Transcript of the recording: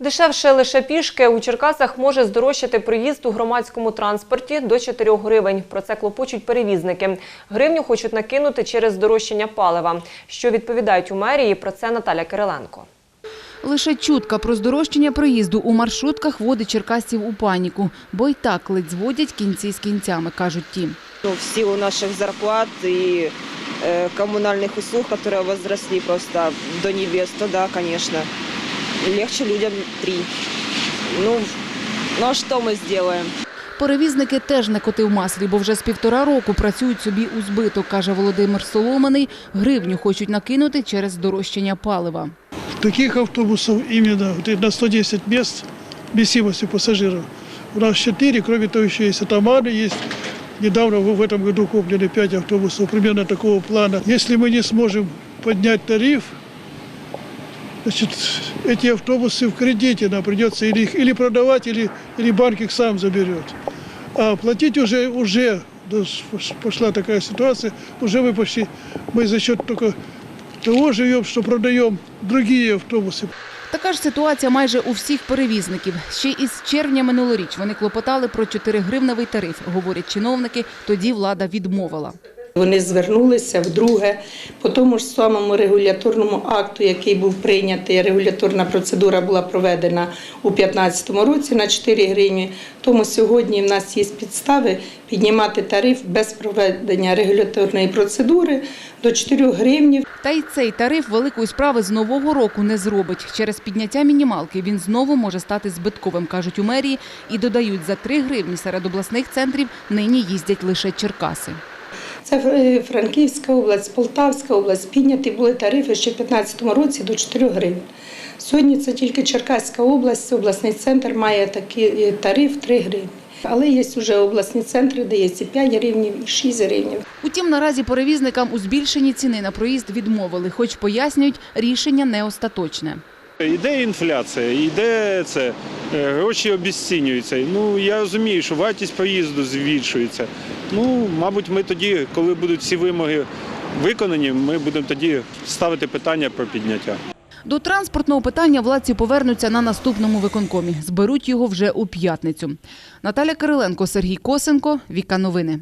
Дешевше лише пішки у Черкасах може здорожчати проїзд у громадському транспорті до 4 гривень. Про це клопочуть перевізники. Гривню хочуть накинути через здорожчання палива. Що відповідають у мерії, про це Наталя Кириленко. Лише чутка про здорожчання проїзду у маршрутках вводить черкасців у паніку, бо й так ледь зводять кінці з кінцями, кажуть ті. Ну, в силу наших зарплат и э, коммунальных услуг, которые возросли просто до небес, то да, конечно, легче людям три. Ну, ну а что мы сделаем? Перевізники теж не коти в маслі, бо вже з півтора року працюють собі у збиток, каже Володимир Соломаний. Гривню хочуть накинути через здорожчання палива. Таких автобусов именно вот на 110 мест вместимости пассажиров. У нас 4, кроме того, еще есть атаманы, есть недавно в в этом году куплены 5 автобусов примерно такого плана. Если мы не сможем поднять тариф, значит, эти автобусы в кредите нам придется или их или продавать, или, или банк их сам заберет. А платить уже, уже да, пошла такая ситуация, уже мы почти, мы за счет только того живем, что продаем другие автобусы. Така ж ситуація майже у всіх перевізників. Ще із червня минулоріч вони клопотали про 4 гривневий тариф, говорять чиновники. Тоді влада відмовила. Вони звернулися вдруге по тому ж самому регуляторному акту, який був прийнятий. Регуляторна процедура була проведена у 2015 році на 4 гривні. Тому сьогодні в нас є підстави піднімати тариф без проведення регуляторної процедури до 4 гривнів. Та й цей тариф великої справи з нового року не зробить. Через підняття мінімалки він знову може стати збитковим, кажуть у мерії, і додають за 3 гривні серед обласних центрів нині їздять лише Черкаси. Це е, Франківська область, Полтавська область. Підняті були тарифи ще в 2015 році до 4 гривень. Сьогодні це тільки Черкаська область, обласний центр має такий е, тариф 3 гривні. Але є вже обласні центри, де є і 5 гривнів, і 6 гривнів. Утім, наразі перевізникам у збільшенні ціни на проїзд відмовили, хоч пояснюють, рішення не остаточне. Йде інфляція, йде це, е, гроші обіцінюються. Ну я розумію, що вартість проїзду збільшується. Ну, мабуть, ми тоді, коли будуть всі вимоги виконані, ми будемо тоді ставити питання про підняття. До транспортного питання владці повернуться на наступному виконкомі. Зберуть його вже у п'ятницю. Наталя Кириленко, Сергій Косенко, Віка Новини.